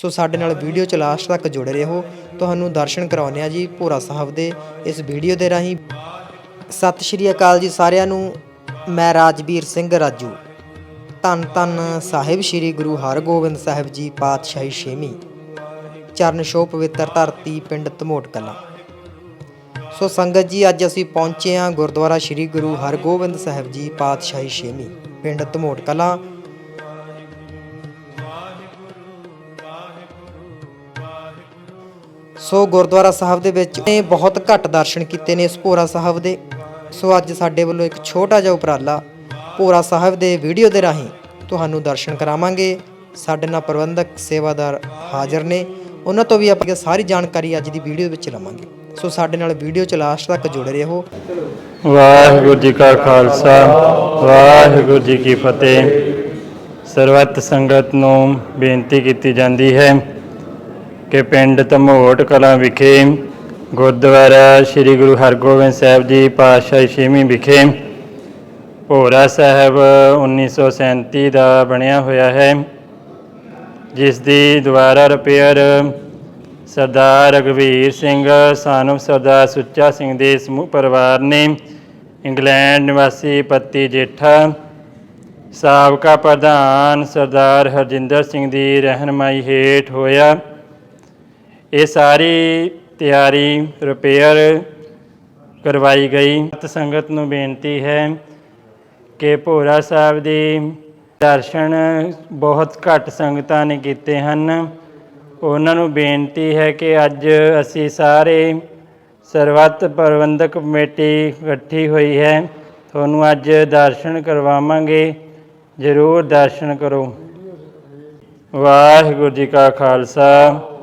ਸੋ ਸਾਡੇ ਨਾਲ ਵੀਡੀਓ ਚ ਲਾਸਟ ਤੱਕ ਜੁੜੇ ਰਹੋ। ਤੁਹਾਨੂੰ ਦਰਸ਼ਨ ਕਰਾਉਂਦੇ ਆ ਜੀ ਭੋਰਾ ਸਾਹਿਬ ਦੇ ਇਸ ਵੀਡੀਓ ਦੇ ਰਾਹੀਂ। ਸਤਿ ਸ਼੍ਰੀ ਅਕਾਲ ਜੀ ਸਾਰਿਆਂ ਨੂੰ। ਮੈਂ ਰਾਜਵੀਰ ਸਿੰਘ ਰਾਜੂ। ਧੰਨ ਧੰਨ ਸਾਹਿਬ ਸ੍ਰੀ ਗੁਰੂ ਹਰਗੋਬਿੰਦ ਸਾਹਿਬ ਜੀ ਪਾਤਸ਼ਾਹੀ ਛੇਵੀਂ। ਚਰਨ ਛੋਹ ਪਵਿੱਤਰ ਧਰਤੀ ਪਿੰਡ ਧਮੋਟ ਕਲਾਂ। ਸੋ ਸੰਗਤ ਜੀ, ਅੱਜ ਅਸੀਂ ਪਹੁੰਚੇ ਹਾਂ ਗੁਰਦੁਆਰਾ ਸ੍ਰੀ ਗੁਰੂ ਹਰਗੋਬਿੰਦ ਸਾਹਿਬ ਜੀ ਪਾਤਸ਼ਾਹੀ ਛੇਵੀਂ, ਪਿੰਡ ਧਮੋਟ ਕਲਾਂ। ਸੋ ਗੁਰਦੁਆਰਾ ਸਾਹਿਬ ਦੇ ਵਿੱਚ ਨੇ ਬਹੁਤ ਘੱਟ ਦਰਸ਼ਨ ਕੀਤੇ ਨੇ ਇਸ ਭੋਰਾ ਸਾਹਿਬ ਦੇ। ਸੋ ਅੱਜ ਸਾਡੇ ਵੱਲੋਂ ਇੱਕ ਛੋਟਾ ਜਿਹਾ ਉਪਰਾਲਾ ਭੋਰਾ ਸਾਹਿਬ ਦੇ ਵੀਡੀਓ ਦੇ ਰਾਹੀਂ ਤੁਹਾਨੂੰ ਦਰਸ਼ਨ ਕਰਾਵਾਂਗੇ। ਸਾਡੇ ਨਾਲ ਪ੍ਰਬੰਧਕ, ਸੇਵਾਦਾਰ ਹਾਜ਼ਰ ਨੇ। ਉਹਨਾਂ ਤੋਂ ਵੀ ਆਪਾਂ ਸਾਰੀ ਜਾਣਕਾਰੀ ਅੱਜ ਦੀ ਵੀਡੀਓ ਵਿੱਚ ਲਵਾਂਗੇ। ਸੋ ਸਾਡੇ ਨਾਲ ਵੀਡੀਓ ਚ ਲਾਸਟ ਤੱਕ ਜੁੜੇ ਰਹੋ। ਵਾਹਿਗੁਰੂ ਜੀ ਕਾ ਖਾਲਸਾ, ਵਾਹਿਗੁਰੂ ਜੀ ਕੀ ਫਤਿਹ। ਸਰਬੱਤ ਸੰਗਤ ਨੂੰ ਬੇਨਤੀ ਕੀਤੀ ਜਾਂਦੀ ਹੈ ਕਿ ਪਿੰਡ ਧਮੋਟ ਕਲਾਂ ਵਿਖੇ ਗੁਰਦੁਆਰਾ ਸ੍ਰੀ ਗੁਰੂ ਹਰਗੋਬਿੰਦ ਸਾਹਿਬ ਜੀ ਪਾਤਸ਼ਾਹੀ ਛੇਵੀਂ ਵਿਖੇ ਭੋਰਾ ਸਾਹਿਬ 1937 ਦਾ ਬਣਿਆ ਹੋਇਆ ਹੈ, ਜਿਸ ਦੀ ਦੁਆਰਾ ਰਿਪੇਅਰ ਸਰਦਾਰ ਰਗਵੀਰ ਸਿੰਘ ਸਾਨੂ ਸਰਦਾਰ ਸੁੱਚਾ ਸਿੰਘ ਦੇ ਸਮੂਹ ਪਰਿਵਾਰ ਨੇ ਇੰਗਲੈਂਡ ਨਿਵਾਸੀ ਪੱਤੀ ਜੇਠਾ, ਸਾਬਕਾ ਪ੍ਰਧਾਨ ਸਰਦਾਰ ਹਰਜਿੰਦਰ ਸਿੰਘ ਦੀ ਰਹਿਨਮਾਈ ਹੇਠ ਹੋਇਆ। ਇਹ ਸਾਰੀ ਤਿਆਰੀ ਰਿਪੇਅਰ ਕਰਵਾਈ ਗਈ। ਸਤ ਸੰਗਤ ਨੂੰ ਬੇਨਤੀ ਹੈ ਕਿ ਭੋਰਾ ਸਾਹਿਬ ਦੀ ਦਰਸ਼ਨ ਬਹੁਤ ਘੱਟ ਸੰਗਤਾਂ ਨੇ ਕੀਤੇ ਹਨ। ਉਹਨਾਂ ਨੂੰ ਬੇਨਤੀ ਹੈ ਕਿ ਅੱਜ ਅਸੀਂ ਸਾਰੇ ਸਰਬੱਤ ਪ੍ਰਬੰਧਕ ਕਮੇਟੀ ਇਕੱਠੀ ਹੋਈ ਹੈ। ਤੁਹਾਨੂੰ ਅੱਜ ਦਰਸ਼ਨ ਕਰਵਾਵਾਂਗੇ। ਜ਼ਰੂਰ ਦਰਸ਼ਨ ਕਰੋ। ਵਾਹਿਗੁਰੂ ਜੀ ਕਾ ਖਾਲਸਾ।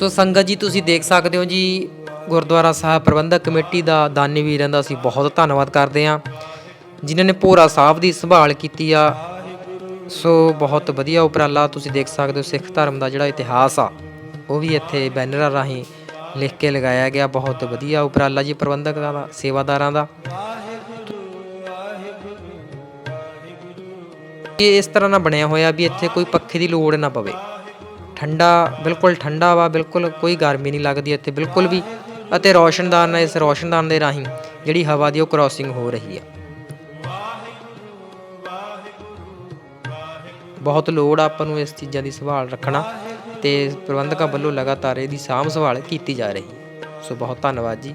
ਸੋ ਸੰਗਤ ਜੀ, ਤੁਸੀਂ ਦੇਖ ਸਕਦੇ ਹੋ ਜੀ, ਗੁਰਦੁਆਰਾ ਸਾਹਿਬ ਪ੍ਰਬੰਧਕ ਕਮੇਟੀ ਦਾ ਦਾਨੀ ਵੀਰਾਂ ਦਾ ਅਸੀਂ ਬਹੁਤ ਧੰਨਵਾਦ ਕਰਦੇ ਹਾਂ। ਜਿਨ੍ਹਾਂ ਨੇ ਭੋਰਾ ਸਾਹਿਬ ਦੀ ਸੰਭਾਲ ਕੀਤੀ ਆ। ਸੋ ਬਹੁਤ ਵਧੀਆ ਉਪਰਾਲਾ ਤੁਸੀਂ ਦੇਖ ਸਕਦੇ ਹੋ, ਸਿੱਖ ਧਰਮ ਦਾ ਜਿਹੜਾ ਇਤਿਹਾਸ ਆ, ਉਹ ਵੀ ਇੱਥੇ ਬੈਨਰਾਂ ਰਾਹੀਂ ਲਿਖ ਕੇ ਲਗਾਇਆ ਗਿਆ। ਬਹੁਤ ਵਧੀਆ ਉਪਰਾਲਾ ਜੀ ਪ੍ਰਬੰਧਕਾਂ ਦਾ, ਸੇਵਾਦਾਰਾਂ ਦਾ। ਇਹ ਇਸ ਤਰ੍ਹਾਂ ਨਾਲ ਬਣਿਆ ਹੋਇਆ ਵੀ ਇੱਥੇ ਕੋਈ ਪੱਖੇ ਦੀ ਲੋੜ ਨਾ ਪਵੇ। ਠੰਡਾ, ਬਿਲਕੁਲ ਠੰਡਾ ਵਾ, ਬਿਲਕੁਲ ਕੋਈ ਗਰਮੀ ਨਹੀਂ ਲੱਗਦੀ ਇੱਥੇ, ਬਿਲਕੁਲ ਵੀ। ਅਤੇ ਰੋਸ਼ਨਦਾਨ ਇਸ ਰੋਸ਼ਨਦਾਨ ਦੇ ਰਾਹੀਂ ਜਿਹੜੀ ਹਵਾ ਦੀ ਉਹ ਕ੍ਰਾਸਿੰਗ ਹੋ ਰਹੀ ਆ। ਬਹੁਤ ਲੋੜ ਆ ਆਪਾਂ ਨੂੰ ਇਸ ਚੀਜ਼ਾਂ ਦੀ ਸੰਭਾਲ ਰੱਖਣਾ ਤੇ ਪ੍ਰਬੰਧਕਾਂ ਵੱਲੋਂ ਲਗਾਤਾਰ ਇਹਦੀ ਸਾਂਭ ਸੰਭਾਲ ਕੀਤੀ ਜਾ ਰਹੀ ਹੈ। ਸੋ ਬਹੁਤ ਧੰਨਵਾਦ ਜੀ।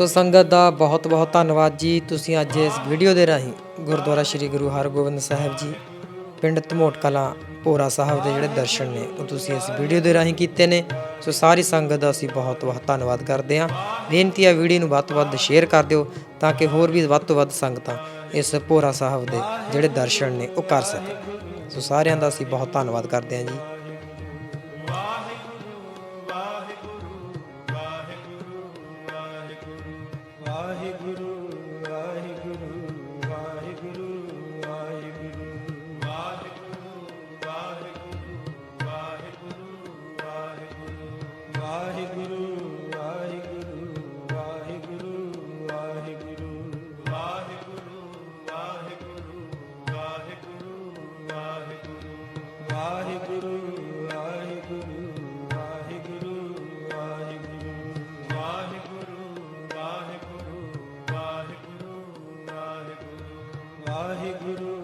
ਸੋ ਸੰਗਤ ਦਾ ਬਹੁਤ ਬਹੁਤ ਧੰਨਵਾਦ ਜੀ। ਤੁਸੀਂ ਅੱਜ ਇਸ ਵੀਡੀਓ ਦੇ ਰਾਹੀਂ ਗੁਰਦੁਆਰਾ ਸ੍ਰੀ ਗੁਰੂ ਹਰਗੋਬਿੰਦ ਸਾਹਿਬ ਜੀ, ਪਿੰਡ ਧਮੋਟ ਕਲਾਂ, ਭੋਰਾ ਸਾਹਿਬ ਦੇ ਜਿਹੜੇ ਦਰਸ਼ਨ ਨੇ, ਉਹ ਤੁਸੀਂ ਇਸ ਵੀਡੀਓ ਦੇ ਰਾਹੀਂ ਕੀਤੇ ਨੇ। ਸੋ ਸਾਰੀ ਸੰਗਤ ਦਾ ਅਸੀਂ ਬਹੁਤ ਬਹੁਤ ਧੰਨਵਾਦ ਕਰਦੇ ਹਾਂ। ਬੇਨਤੀ ਆ ਵੀਡੀਓ ਨੂੰ ਵੱਧ ਤੋਂ ਵੱਧ ਸ਼ੇਅਰ ਕਰ ਦਿਓ ਤਾਂ ਕਿ ਹੋਰ ਵੀ ਵੱਧ ਤੋਂ ਵੱਧ ਸੰਗਤਾਂ ਇਸ ਭੋਰਾ ਸਾਹਿਬ ਦੇ ਜਿਹੜੇ ਦਰਸ਼ਨ ਨੇ, ਉਹ ਕਰ ਸਕਣ। ਸੋ ਸਾਰਿਆਂ ਦਾ ਅਸੀਂ ਬਹੁਤ ਧੰਨਵਾਦ ਕਰਦੇ ਹਾਂ ਜੀ। ਵਾਹਿਗੁਰੂ